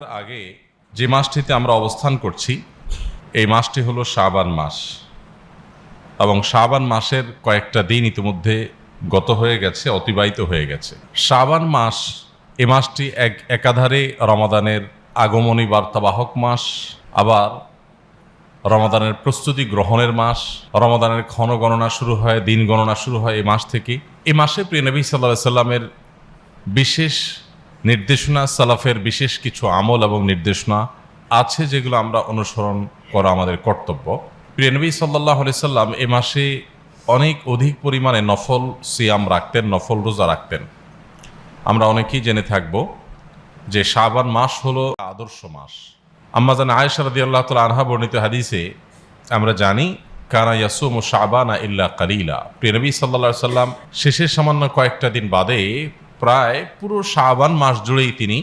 আগে যে মাসটিতে আমরা অবস্থান করছি, এই মাসটি হলো শাবান মাস। এবং শাবান মাসের কয়েকটা দিন ইতিমধ্যে গত হয়ে গেছে, অতিবাহিত হয়ে গেছে। শাবান মাস, এ মাসটি এক একাধারে রমাদানের আগমনী বার্তাবাহক মাস, আবার রমাদানের প্রস্তুতি গ্রহণের মাস, রমাদানের ক্ষণ গণনা শুরু হয়, দিন গণনা শুরু হয় এই মাস থেকে। এ মাসে প্রিয় নবী সাল্লাহ সাল্লামের বিশেষ নির্দেশনা সালাফের বিশেষ কিছু আমল এবং নির্দেশনা আছে যেগুলো আমরা অনুসরণ করা আমাদের কর্তব্য। প্রিয় নবী সাল্লাহ সাল্লাম এ মাসে অনেক অধিক পরিমাণে নফল সিয়াম রাখতেন, নফল রোজা রাখতেন। আমরা অনেকেই জেনে থাকব যে শাবান মাস হলো আদর্শ মাস। আম্মাজান আয়েশা রাদি আল্লাহ তাল আনহা বর্ণিত হাদিসে আমরা জানি, কানা ইয়াসুম ও শাবানা ইল্লা কালিলা। প্রিয়নবী সাল্লা সাল্লাম শেষের সামান্য কয়েকটা দিন বাদে প্রায় পুরো শাবান মাস জুড়েই তিনি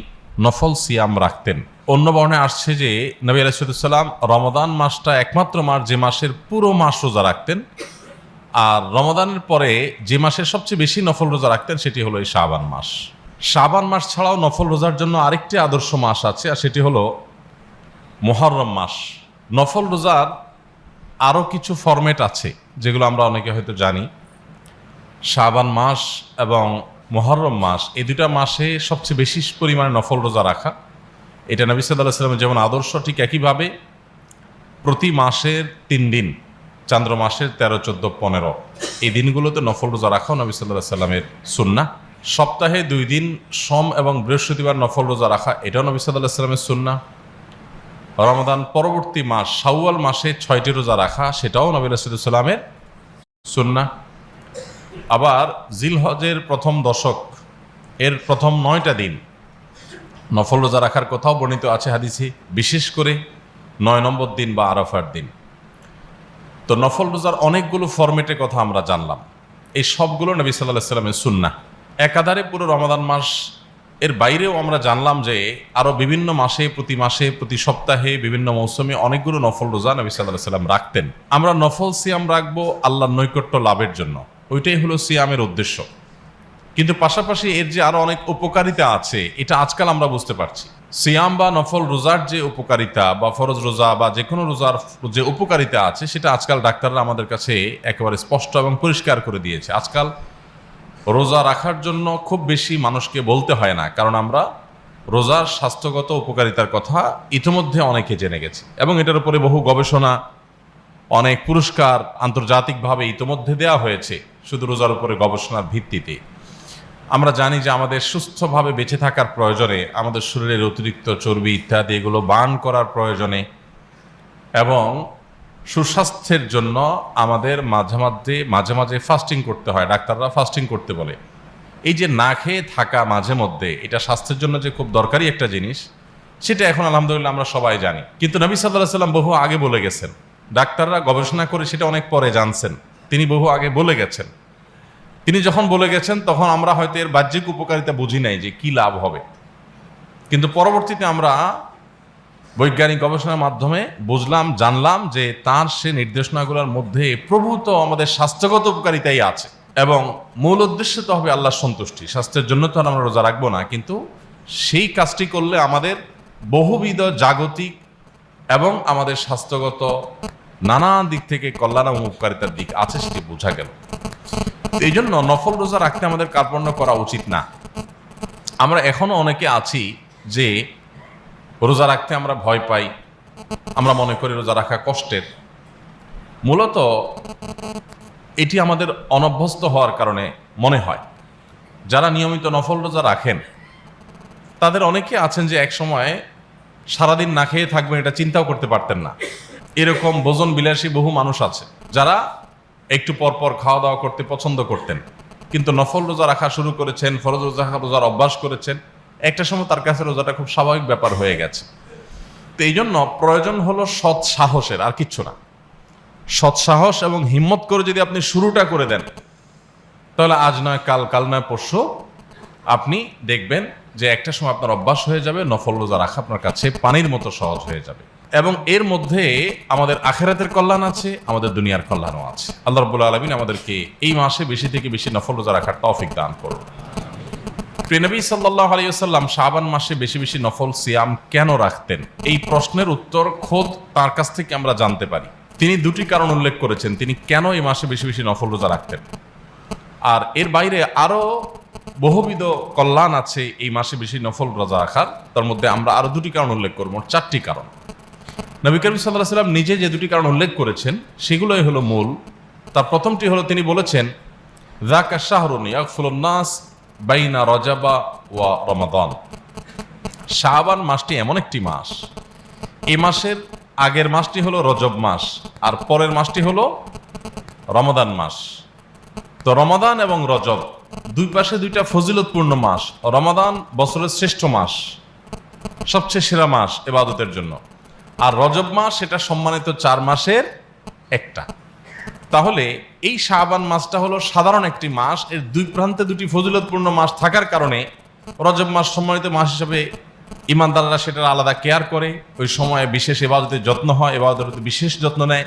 নফল সিয়াম রাখতেন। অন্য বর্ণে আসছে যে নবী আলাইসাল্লাম রমদান মাসটা একমাত্র মাস যে মাসের পুরো মাস রোজা রাখতেন। আর রমাদানের পরে যে মাসের সবচেয়ে বেশি নফল রোজা রাখতেন সেটি হলো এই শাবান মাস। শাবান মাস ছাড়াও নফল রোজার জন্য আরেকটি আদর্শ মাস আছে, আর সেটি হলো মোহরম মাস। নফল রোজার আরও কিছু ফরম্যাট আছে, যেগুলো আমরা অনেকে হয়তো জানি। শাবান মাস এবং মোহরম মাস, এই দুটা মাসে সবচেয়ে বেশি পরিমাণে নফল রোজা রাখা। এটা নবী সাল্লাহ সাল্লামের যেমন আদর্শ, ঠিক একইভাবে প্রতি মাসের তিন দিন, চান্দ্র মাসের তেরো, চোদ্দ, পনেরো, এই দিনগুলোতে নফল রোজা রাখাও নবী সাল্লাহ সাল্লামের সুন্না। সপ্তাহে দুই দিন সোম এবং বৃহস্পতিবার নফল রোজা রাখা, এটাও নবী সাল্লাহ সাল্লামের সুন্না। রমাদান পরবর্তী মাস, শাওয়াল মাসে ছয়টি রোজা রাখা, সেটাও নবী সাল্লামের সুন্না। আবার জিলহজের প্রথম দশক, এর প্রথম নয়টা দিন। নফল রোজা রাখার কথাও বর্ণিত আছে হাদিসে, বিশেষ করে নয় নম্বর দিন বা আরাফার দিন। তো নফল রোজার অনেকগুলো ফরম্যাটের কথা আমরা জানলাম। এই সবগুলো নবী সাল্লাহ সাল্লামের সুন্না একাধারে পুরো রমাদান মাস, এর বাইরেও আমরা জানলাম যে আরও বিভিন্ন মাসে, প্রতি মাসে, প্রতি সপ্তাহে, বিভিন্ন মৌসুমে অনেকগুলো নফল রোজা নবী সাল্লাহ সাল্লাম রাখতেন। আমরা নফল সিয়াম রাখব আল্লাহর নৈকট্য লাভের জন্য। ওইটাই হলো সিয়ামের উদ্দেশ্য। কিন্তু পাশাপাশি এর যে আরও অনেক উপকারিতা আছে, এটা আজকাল আমরা বুঝতে পারছি। সিয়াম বা নফল রোজার যে উপকারিতা বা ফরজ রোজা বা যে কোনো রোজার যে উপকারিতা আছে, সেটা আজকাল ডাক্তাররা আমাদের কাছে একেবারে স্পষ্ট এবং পরিষ্কার করে দিয়েছে। আজকাল রোজা রাখার জন্য খুব বেশি মানুষকে বলতে হয় না, কারণ আমরা রোজার স্বাস্থ্যগত উপকারিতার কথা ইতিমধ্যে অনেকে জেনে গেছি। এবং এটার উপরে বহু গবেষণা অনেক পুরস্কার আন্তর্জাতিকভাবে ইতিমধ্যে দেওয়া হয়েছে, শুধু রোজার উপরে গবেষণার ভিত্তিতে। আমরা জানি যে আমাদের সুস্থভাবে বেঁচে থাকার প্রয়োজনে, আমাদের শরীরের অতিরিক্ত চর্বি ইত্যাদি এগুলো বান করার প্রয়োজনে এবং সুস্বাস্থ্যের জন্য আমাদের মাঝে মাঝে মাঝে মাঝে ফাস্টিং করতে হয়, ডাক্তাররা ফাস্টিং করতে বলে। এই যে না খেয়ে থাকা মাঝে মধ্যে, এটা স্বাস্থ্যের জন্য যে খুব দরকারি একটা জিনিস, সেটা এখন আলহামদুলিল্লাহ আমরা সবাই জানি। কিন্তু নবী সাল্লাহ সাল্লাম বহু আগে বলে গেছেন ডাক্তাররা গবেষণা করে সেটা অনেক পরে জানছেন। তিনি বহু আগে বলে গেছেন। তিনি যখন বলে গেছেন, তখন আমরা হয়তো এর বাহ্যিক উপকারিতা বুঝি নাই যে কি লাভ হবে। কিন্তু পরবর্তীতে আমরা বৈজ্ঞানিক গবেষণার মাধ্যমে বুঝলাম, জানলাম যে তার সে নির্দেশনাগুলোর মধ্যে প্রভূত আমাদের স্বাস্থ্যগত উপকারিতাই আছে এবং মূল উদ্দেশ্য তো হবে আল্লাহর সন্তুষ্টি। স্বাস্থ্যের জন্য তো আমরা রোজা রাখব না, কিন্তু সেই কাজটি করলে আমাদের বহুবিধ জাগতিক এবং আমাদের স্বাস্থ্যগত নানা দিক থেকে কল্যাণ এবং উপকারিতার দিক আছে সেটি বোঝা গেল। এই জন্য নফল রোজা রাখতে আমাদের কার্পণ্য করা উচিত না। আমরা এখনও অনেকে আছি যে রোজা রাখতে আমরা ভয় পাই, আমরা মনে করি রোজা রাখা কষ্টের। মূলত এটি আমাদের অনভ্যস্ত হওয়ার কারণে মনে হয়। যারা নিয়মিত নফল রোজা রাখেন, তাদের অনেকে আছেন যে এক সময় সারাদিন না খেয়ে থাকবেন, এটা চিন্তাও করতে পারতেন না। এরকম ভোজন বিলাসী বহু মানুষ আছে, যারা একটু পরপর খাওয়া দাওয়া করতে পছন্দ করতেন। কিন্তু নফল রোজা রাখা শুরু করেছেন, ফরজ রোজা রোজার অভ্যাস করেছেন, একটা সময় তার কাছে রোজাটা খুব স্বাভাবিক ব্যাপার হয়ে গেছে। তো এই জন্য প্রয়োজন হলো সৎ সাহসের, আর কিচ্ছু না। সৎ সাহস এবং হিম্মত করে যদি আপনি শুরুটা করে দেন, তাহলে আজ নয়, কাল কাল নয়, পরশু আপনি দেখবেন যে একটা সময় আপনার অভ্যাস হয়ে যাবে, নফল রোজা রাখা আপনার কাছে পানির মতো সহজ হয়ে যাবে। এবং এর মধ্যে আমাদের আখেরাতের কল্যাণ আছে, আমাদের দুনিয়ার কল্যাণও আছে। আল্লাহ রবুল্লা আলমিন আমাদেরকে এই মাসে বেশি থেকে বেশি নফল রোজা রাখার তৌফিক দান করুন। প্রেনবী সাল্লাহ আলিয়াল্লাম শাবান মাসে বেশি বেশি নফল সিয়াম কেন রাখতেন? এই প্রশ্নের উত্তর খোদ তার কাছ থেকে আমরা জানতে পারি। তিনি দুটি কারণ উল্লেখ করেছেন, তিনি কেন এই মাসে বেশি বেশি নফল রোজা রাখতেন? আর এর বাইরে আরও বহুবিধ কল্যাণ আছে এই মাসে বেশি নফল রোজা রাখার। তার মধ্যে আমরা আরও দুটি কারণ উল্লেখ করব চারটি কারণ। নবী করিম সাল্লাহ সাল্লাম নিজে যে দুটি কারণ উল্লেখ করেছেন, সেগুলোই হলো মূল। তার প্রথমটি হলো তিনি বলেছেন জাকা শাহরুন ইয়াকফুলনাস বাইনা রজাবা ওয়া রমাদান। শাহবান মাসটি এমন একটি মাস। এই মাসের আগের মাসটি হলো রজব মাস, আর পরের মাসটি হলো রমাদান মাস। তো রমাদান এবং রজব, দুই পাশে দুইটা ফজিলতপূর্ণ মাস। রমাদান বছরের শ্রেষ্ঠ মাস, সবচেয়ে সেরা মাস এবাদতের জন্য। আর রজব মাস, সেটা সম্মানিত চার মাসের একটা। তাহলে এই শাহবান মাসটা হলো সাধারণ একটি মাস। এর দুই প্রান্তে দুটি ফজিলতপূর্ণ মাস থাকার কারণে রজব মাস সম্মানিত মাস হিসেবে ইমানদাররা সেটার আলাদা কেয়ার করে। ওই সময়ে বিশেষ এবাদতের যত্ন হয়, এবাদতের বিশেষ যত্ন নেয়।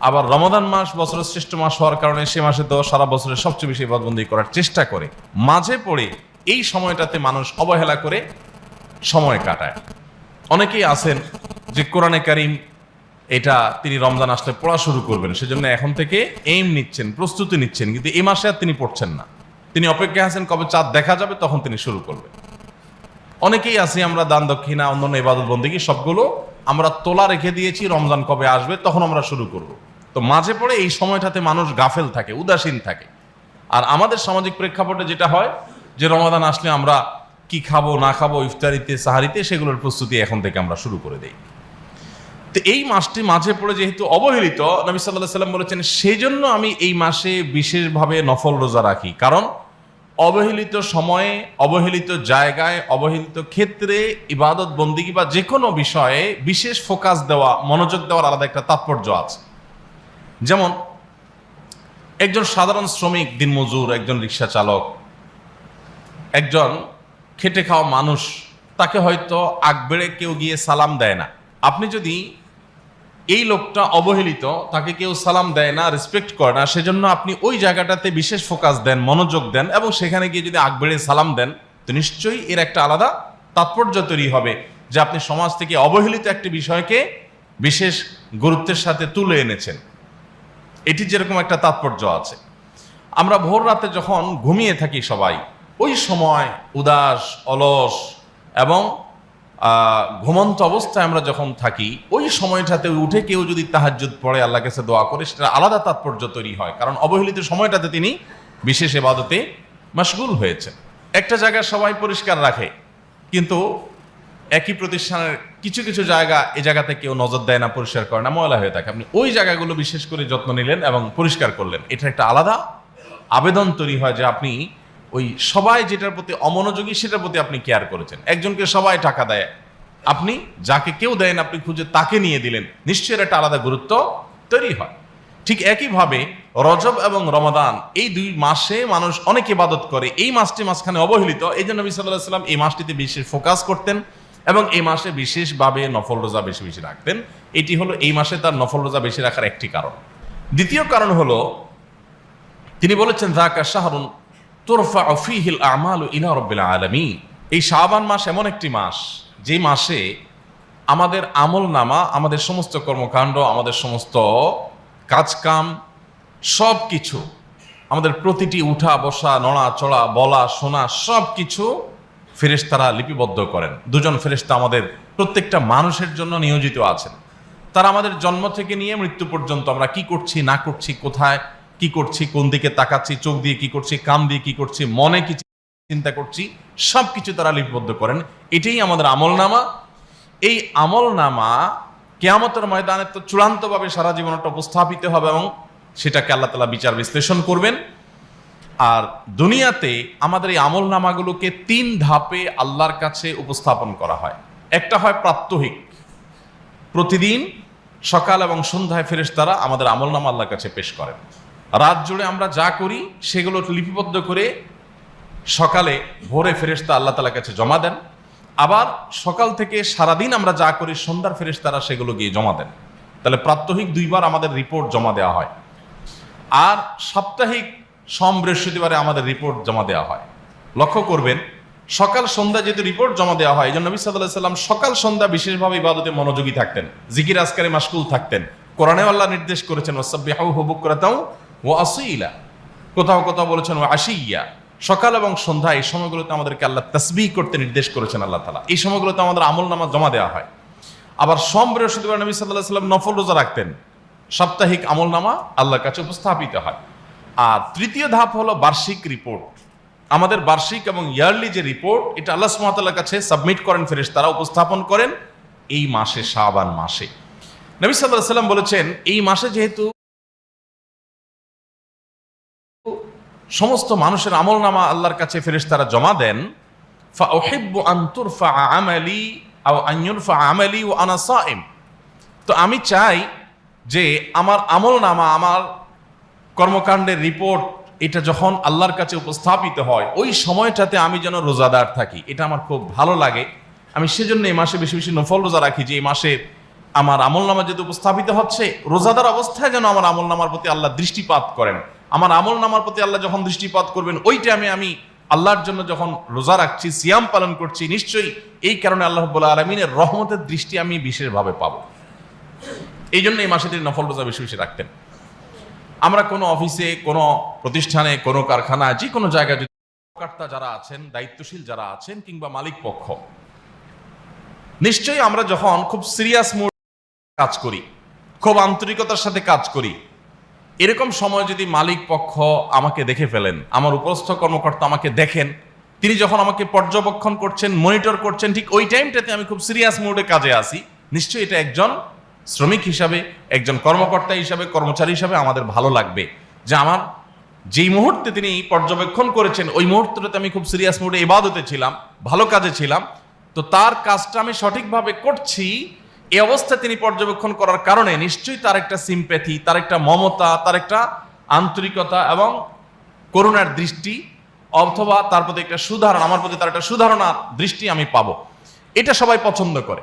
আবার রমাদান মাস বছরের শ্রেষ্ঠ মাস হওয়ার কারণে সে মাসে তো সারা বছরের সবচেয়ে বেশি ইবাদবন্দি করার চেষ্টা করে। মাঝে পড়ে এই সময়টাতে মানুষ অবহেলা করে সময় কাটায়। অনেকেই আছেন যে কোরআনে কারিম এটা তিনি রমজান আসলে পড়া শুরু করবেন, সেজন্য এখন থেকে এইম নিচ্ছেন, প্রস্তুতি নিচ্ছেন, কিন্তু এই মাসে আর তিনি পড়ছেন না। তিনি অপেক্ষায় আছেন কবে চাঁদ দেখা যাবে তখন তিনি শুরু করবেন। অনেকেই আছি আমরা দান দক্ষিণা, অন্যান্য ইবাদত বন্দিগি সবগুলো আমরা তোলা রেখে দিয়েছি, রমজান কবে আসবে, তখন আমরা শুরু করব। তো মাঝে পড়ে এই সময়টাতে মানুষ গাফেল থাকে, উদাসীন থাকে। আর আমাদের সামাজিক প্রেক্ষাপটে যেটা হয়, যে রমাদান আসলে আমরা কি খাব, না খাব, ইফতারিতে, সাহারিতে, সেগুলোর প্রস্তুতি এখন থেকে আমরা শুরু করে দেই। তো এই মাসটি মাঝে পড়ে যেহেতু অবহেলিত, নবী সাল্লাহ সাল্লাম বলেছেন সেই জন্য আমি এই মাসে বিশেষভাবে নফল রোজা রাখি। কারণ অবহেলিত সময়ে, অবহেলিত জায়গায়, অবহেলিত ক্ষেত্রে ইবাদত, বন্দিগি বা যে কোনো বিষয়ে বিশেষ ফোকাস দেওয়া, মনোযোগ দেওয়ার আলাদা একটা তাৎপর্য আছে। যেমন, একজন সাধারণ শ্রমিক, দিনমজুর, একজন রিক্সা চালক, একজন খেটে খাওয়া মানুষ, তাকে হয়তো আগ বেড়ে কেউ গিয়ে সালাম দেয় না। আপনি যদি এই লোকটা অবহেলিত, তাকে কেউ সালাম দেয় না রেসপেক্ট করে না, সেজন্য আপনি ওই জায়গাটাতে বিশেষ ফোকাস দেন, মনোযোগ দেন এবং সেখানে গিয়ে যদি আগ বেড়ে সালাম দেন, তো নিশ্চয়ই এর একটা আলাদা তাৎপর্য তৈরি হবে যে আপনি সমাজ থেকে অবহেলিত একটি বিষয়কে বিশেষ গুরুত্বের সাথে তুলে এনেছেন। এটি যেরকম একটা তাৎপর্য আছে। আমরা ভোর রাতে যখন ঘুমিয়ে থাকি সবাই, ওই সময় উদাস, অলস এবং ঘুমন্ত অবস্থায় আমরা যখন থাকি, ওই সময়টাতে উঠে কেউ যদি তাহাজ্জুদ পড়ে আল্লাহ কাছে দোয়া করে সেটা আলাদা তাৎপর্য তৈরি হয়। কারণ অবহেলিত সময়টাতে তিনি বিশেষ এবাদতে মশগুল হয়েছেন। একটা জায়গা সবাই পরিষ্কার রাখে, কিন্তু একই প্রতিষ্ঠানের কিছু কিছু জায়গা, এ জায়গাতে কেউ নজর দেয় না, পরিষ্কার করে না, ময়লা হয়ে থাকে। আপনি ওই জায়গাগুলো বিশেষ করে যত্ন নিলেন এবং পরিষ্কার করলেন। এটা একটা আলাদা আবেদন তৈরি হয় যে আপনি ওই সবাই যেটার প্রতি অমনোযোগী, সেটার প্রতি আপনি কেয়ার করেছেন। একজনকে সবাই টাকা দেয়। আপনি যাকে কেউ দেন আপনি খুঁজে তাকে নিয়ে দিলেন। নিশ্চয়ই একটা আলাদা গুরুত্ব তৈরি হয়। ঠিক একইভাবে রজব এবং রমাদান, এই দুই মাসে মানুষ অনেক ইবাদত করে। এই মাসটি মাঝখানে অবহেলিত। এই জন্য নবী সাল্লাহ সাল্লাম এই মাসটিতে বিশেষ ফোকাস করতেন এবং এই মাসে বিশেষভাবে নফল রোজা বেশি বেশি রাখতেন। এটি হলো এই মাসে তার নফল রোজা বেশি রাখার একটি কারণ। দ্বিতীয় কারণ হলো, তিনি বলেছেন জাকা শাহরুন তোরফা অফিহিল আমাল ইলা রব্বিল আলমী এই শাহবান মাস এমন একটি মাস, যে মাসে আমাদের আমল নামা, আমাদের সমস্ত কর্মকাণ্ড, আমাদের সমস্ত কাজকাম সব কিছু আমাদের প্রতিটি উঠা, বসা, নড়া, চড়া, বলা, শোনা সব কিছু ফেরেশতারা লিপিবদ্ধ করেন। দুজন ফেরেশতা আমাদের প্রত্যেকটা মানুষের জন্য নিয়োজিত আছেন। তারা আমাদের জন্ম থেকে নিয়ে মৃত্যু পর্যন্ত আমরা কি করছি, না করছি, কোথায় কি করছি, কোন দিকে তাকাচ্ছি, চোখ দিয়ে কি করছি, কান দিয়ে কি করছি, মনে কি চিন্তা করছি সব কিছু তারা লিপিবদ্ধ করেন। এটাই আমাদের আমল নামা এই আমল নামা কেয়ামতের ময়দানে তো চূড়ান্তভাবে সারা জীবনটা উপস্থাপিত হবে এবং সেটাকে আল্লাহ তালা বিচার বিশ্লেষণ করবেন। আর দুনিয়াতে আমাদের এই আমল নামাগুলোকে তিন ধাপে আল্লাহর কাছে উপস্থাপন করা হয়। একটা হয় প্রাত্যহিক। প্রতিদিন সকাল এবং সন্ধ্যায় ফেরেস তারা আমাদের আমল নামা আল্লাহর কাছে পেশ করেন। রাত জুড়ে আমরা যা করি, সেগুলো লিপিবদ্ধ করে সকালে ভোরে ফেরেশতা আল্লাহ তালার কাছে জমা দেন। আবার সকাল থেকে সারাদিন আমরা যা করি, সন্ধ্যার ফেরেশতারা সেগুলো গিয়ে জমা দেন। তাহলে প্রাত্যহিক দুইবার আমাদের রিপোর্ট জমা দেওয়া হয়। আর সাপ্তাহিক সম বৃহস্পতিবারে আমাদের রিপোর্ট জমা দেওয়া হয়। লক্ষ্য করবেন, সকাল সন্ধ্যা যেহেতু রিপোর্ট জমা দেওয়া হয় এই জন্য নবী সাল্লাম সকাল সন্ধ্যা বিশেষভাবে ইবাদতে মনোযোগী থাকতেন। জিকির আজকারে মাসকুল থাকতেন। কোরআনে আল্লাহ নির্দেশ করেছেন ওসাব্বিহাউ হুবুক করাতাও ও আসইলা কোথাও কোথাও বলেছেন ও আশিয়া। সকাল এবং সন্ধ্যা এই সময়গুলোতে আমাদেরকে আল্লাহ তসবিহ করতে নির্দেশ করেছেন আল্লাহ তালা এই সময়গুলোতে আমাদের আমল নামা জমা দেওয়া হয়। আবার সোম, বৃহস্পতিবার নবী সাল্লাহ সাল্লাম নফল রোজা রাখতেন। সাপ্তাহিক আমল নামা আল্লাহর কাছে উপস্থাপিত হয়। আর তৃতীয় ধাপ হলো বার্ষিক রিপোর্ট আমাদের বার্ষিক এবং ইয়ারলি যে রিপোর্ট এটা আল্লাহ সুমাতাল্লার কাছে সাবমিট করেন ফেরেশ তারা উপস্থাপন করেন এই মাসে শাবান মাসে। নবী সাল্লাহ সাল্লাম বলেছেন, এই মাসে যেহেতু সমস্ত মানুষের আমল নামা আল্লাহর কাছে ফেরেশ তারা জমা দেন, ফাউহিব্বু আন তুরফা আমালি আও ইউরফা আমালি ওয়া আনা সাইম। তো আমি চাই যে আমার আমল নামা আমার কর্মকাণ্ডের রিপোর্ট, এটা যখন আল্লাহর কাছে উপস্থাপিত হয়, ওই সময়টাতে আমি যেন রোজাদার থাকি। এটা আমার খুব ভালো লাগে। আমি সেজন্য এই মাসে বেশি বেশি নফল রোজা রাখি যে এই মাসে আমার আমল নামা যেহেতু উপস্থাপিত হচ্ছে, রোজাদার অবস্থায় যেন আমার আমল নামার প্রতি আল্লাহ দৃষ্টিপাত করেন। আমার আমল নামার প্রতি আল্লাহ যখন দৃষ্টিপাত করবেন ওই টাইমে আমি আল্লাহর জন্য যখন রোজা রাখছি, সিয়াম পালন করছি, নিশ্চয়ই এই কারণে আল্লাহ বলে আলমিনের রহমতের দৃষ্টি আমি বিশেষভাবে পাবো। এই জন্য এই মাসে তিনি নফল রোজা বেশি বেশি রাখতেন। আমরা কোনো অফিসে, কোনো প্রতিষ্ঠানে, কোনো কারখানা যে কোনো জায়গায় যদি কর্মকর্তা যারা আছেন, দায়িত্বশীল যারা আছেন কিংবা মালিক পক্ষ, নিশ্চয়ই আমরা যখন খুব সিরিয়াস মুড কাজ করি। খুব আন্তরিকতার সাথে কাজ করি। এরকম সময় যদি মালিক পক্ষ আমাকে দেখে ফেলেন, আমার উপস্থ কর্মকর্তা আমাকে দেখেন, তিনি যখন আমাকে পর্যবেক্ষণ করছেন, মনিটর করছেন, ঠিক ওই টাইমটাতে আমি খুব সিরিয়াস মুডে কাজে আসি। নিশ্চয়ই এটা একজন শ্রমিক হিসাবে, একজন কর্মকর্তা হিসাবে, কর্মচারী হিসাবে আমাদের ভালো লাগবে। যে আমার যেই মুহূর্তে তিনি পর্যবেক্ষণ করেছেন, ওই মুহূর্তটাতে আমি খুব সিরিয়াস মুডে ইবাদতে ছিলাম, ভালো কাজে ছিলাম। তো তার কাজটা আমি সঠিকভাবে করছি এই অবস্থায় তিনি পর্যবেক্ষণ করার কারণে নিশ্চয়ই তার একটা সিম্প্যাথি তার একটা মমতা, তার একটা আন্তরিকতা এবং করুণার দৃষ্টি অথবা তার প্রতি একটা সুধারণ, আমার প্রতি তার একটা সুধারণার দৃষ্টি আমি পাবো। এটা সবাই পছন্দ করে।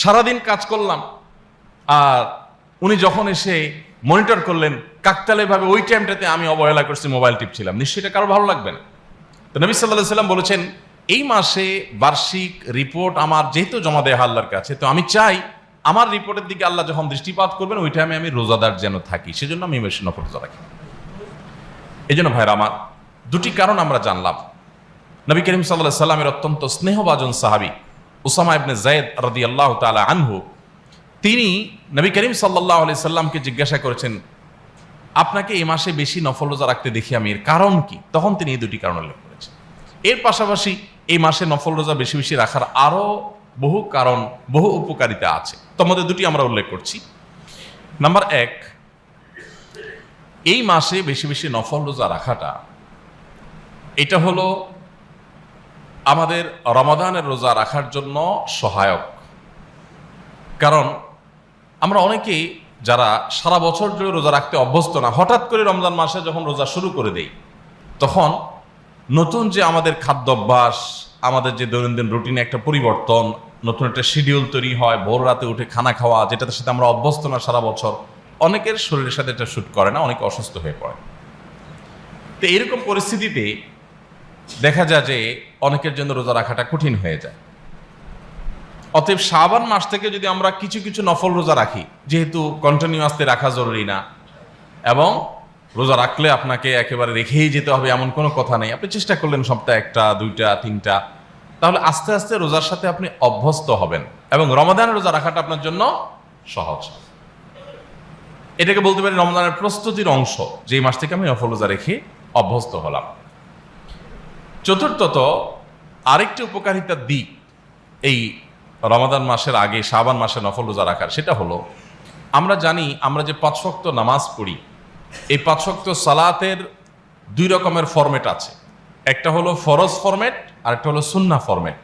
সারাদিন কাজ করলাম, আর উনি যখন এসে মনিটর করলেন কাকতালে ভাবে ওই টাইমটাতে আমি অবহেলা করছি মোবাইল টিপছিলাম। নিশ্চয়ই এটা কারও ভালো লাগবে না। তো নবী সাল্লাহ সাল্লাম বলেছেন এই মাসে বার্ষিক রিপোর্ট আমার যেহেতু জমা দেয় আল্লাহর কাছে, তো আমি চাই আমার রিপোর্টের দিকে আল্লাহ যখন দৃষ্টিপাত করবেন, ওই টাইমে আমি রোজাদার যেন থাকি। সেজন্য আমি নফল রোজা রাখি। এই জন্য ভাইরা আমার দুটি কারণ আমরা জানলাম। নবী করিম সাল্লাহ সাল্লামের অত্যন্ত স্নেহভাজন সাহাবি উসামা ইবনে জায়দ রদি আল্লাহ তালা আনহু, তিনি নবী করিম সাল্লাহ আলি সাল্লামকে জিজ্ঞাসা করেছেন, আপনাকে এই মাসে বেশি নফল রোজা রাখতে দেখি আমি, এর কারণ কি? তখন তিনি এই দুটি কারণ উল্লেখ এর পাশাপাশি এই মাসে নফল রোজা বেশি বেশি রাখার আরও বহু কারণ, বহু উপকারিতা আছে। তোমাদের দুটি আমরা উল্লেখ করছি। নাম্বার এক, এই মাসে বেশি বেশি নফল রোজা রাখাটা, এটা হলো আমাদের রমাদানের রোজা রাখার জন্য সহায়ক। কারণ আমরা অনেকেই যারা সারা বছর জুড়ে রোজা রাখতে অভ্যস্ত না, হঠাৎ করে রমজান মাসে যখন রোজা শুরু করে দেই, তখন নতুন যে আমাদের খাদ্যাভ্যাস, আমাদের যে দৈনন্দিন রুটিনে একটা পরিবর্তন, নতুন একটা শিডিউল তৈরি হয়, ভোর রাতে উঠে খানা খাওয়া, যেটার সাথে আমরা অভ্যস্ত না সারা বছর, অনেকের শরীরের সাথে এটা শ্যুট করে না, অনেকে অসুস্থ হয়ে পড়ে। তো এরকম পরিস্থিতিতে দেখা যায় যে অনেকের জন্য রোজা রাখাটা কঠিন হয়ে যায়। অতএব শাবান মাস থেকে যদি আমরা কিছু কিছু নফল রোজা রাখি, যেহেতু কন্টিনিউয়াসলি রাখা জরুরি না, এবং রোজা রাখলে আপনাকে একেবারে রেখেই যেতে হবে, এমন কোনো কথা নেই। আপনি চেষ্টা করলেন সপ্তাহে একটা, দুইটা, তিনটা। তাহলে আস্তে আস্তে রোজার সাথে আপনি অভ্যস্ত হবেন এবং রমাদান রোজা রাখাটা আপনার জন্য সহজ। এটাকে বলতে পারি রমজানের প্রস্তুতির অংশ। যে মাস থেকে আমি নফল রোজা রেখে অভ্যস্ত হলাম। চতুর্থত, আরেকটি উপকারিতার দিক এই রমাদান মাসের আগে, শাবান মাসে নফল রোজা রাখার, সেটা হলো, আমরা জানি আমরা যে পাঁচ ওয়াক্ত নামাজ পড়ি এই পাঁচ ওয়াক্ত সালাতের দুই রকমের ফরম্যাট আছে। একটা হলো ফরজ ফরম্যাট আর একটা হলো সুন্না ফরম্যাট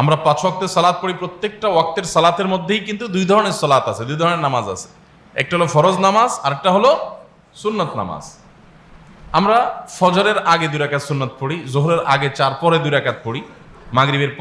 আমরা পাঁচ ওয়াক্তের সালাত পড়ি প্রত্যেকটা ওয়াক্তের সালাতের মধ্যেই কিন্তু দুই ধরনের সালাত আছে, দুই ধরনের নামাজ আছে। একটা হলো ফরজ নামাজ, আরেকটা হলো সুন্নত নামাজ। আমরা ফজরের আগে দুই রাকাত সুন্নত পড়ি, জোহরের আগে চার, পরে দুই রাকাত পড়ি, মাগরিবের